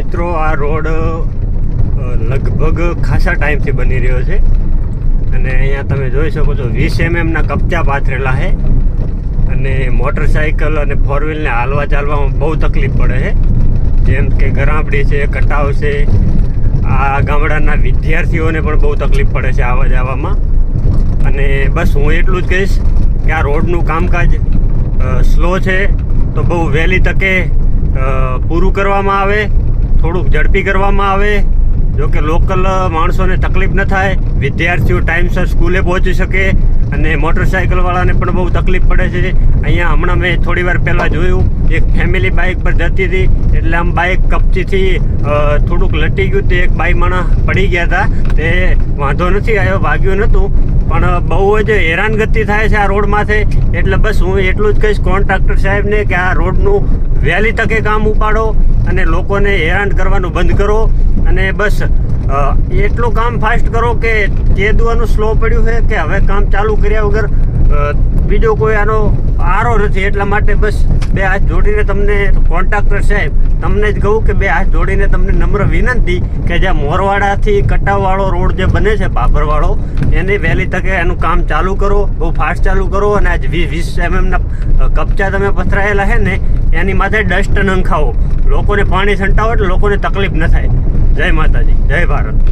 મિત્રો, આ રોડ લગભગ ખાસા ટાઈમથી બની રહ્યો છે. અને અહીંયા તમે જોઈ શકો છો, વીસ એમએમના કપચા પાથરેલા છે. અને મોટરસાઇકલ અને ફોર વ્હીલને હાલવા ચાલવામાં બહુ તકલીફ પડે છે. જેમ કે ગરાપડી છે, કટાવ છે. આ ગામડાના વિદ્યાર્થીઓને પણ બહુ તકલીફ પડે છે આવવા જવામાં. અને બસ હું એટલું જ કહીશ કે આ રોડનું કામકાજ સ્લો છે. તો બહુ વહેલી તકે પૂરું કરવામાં આવે. થોડુંક ઝડપી કરવામાં આવે. જો કે લોકલ માણસોને તકલીફ ન થાય, વિદ્યાર્થીઓ ટાઈમસર સ્કૂલે પહોંચી શકે અને મોટરસાઇકલવાળાને પણ બહુ તકલીફ પડે છે. અહીંયા હમણાં મેં થોડી વાર પહેલાં જોયું, એક ફેમિલી બાઇક પર જતી હતી, એટલે આમ બાઇક કપચીથી થોડુંક લટી ગયું તે એક બાઈ માણસ પડી ગયા હતા. તે વાંધો નથી આવ્યો, વાગ્યું નહોતું, પણ બહુ જ હેરાનગતિ થાય છે આ રોડમાંથી એટલે બસ હું એટલું જ કહીશ, કોન્ટ્રાક્ટર સાહેબને કે આ રોડનું વહેલી તકે કામ ઉપાડો. અને લોકોને હેરાન કરવાનું બંધ કરો અને બસ એટલું કામ ફાસ્ટ કરો કે કેદવાનું સ્લો પડ્યું છે કે હવે કામ ચાલુ કર્યા વગર બીજો કોઈ આનો આરો નથી. એટલા માટે બસ બે હાથ જોડીને તમને કોન્ટ્રાક્ટર સાહેબ તમને જ કહું કે બે હાથ જોડીને તમને નમ્ર વિનંતી કે જ્યાં મોરવાડાથી કટાવવાળો રોડ જે બને છે, બાબરવાળો, એની વહેલી તકે એનું કામ ચાલુ કરો, બહુ ફાસ્ટ ચાલુ કરો અને આજ વીસ વીસ એમએમના કપચા તમે પથરાયેલા છે ને, એની માથે ડસ્ટ નંખાવો લોકોને પાણી છંટાવો એટલે લોકોને તકલીફ ન થાય. જય માતાજી જય ભારત.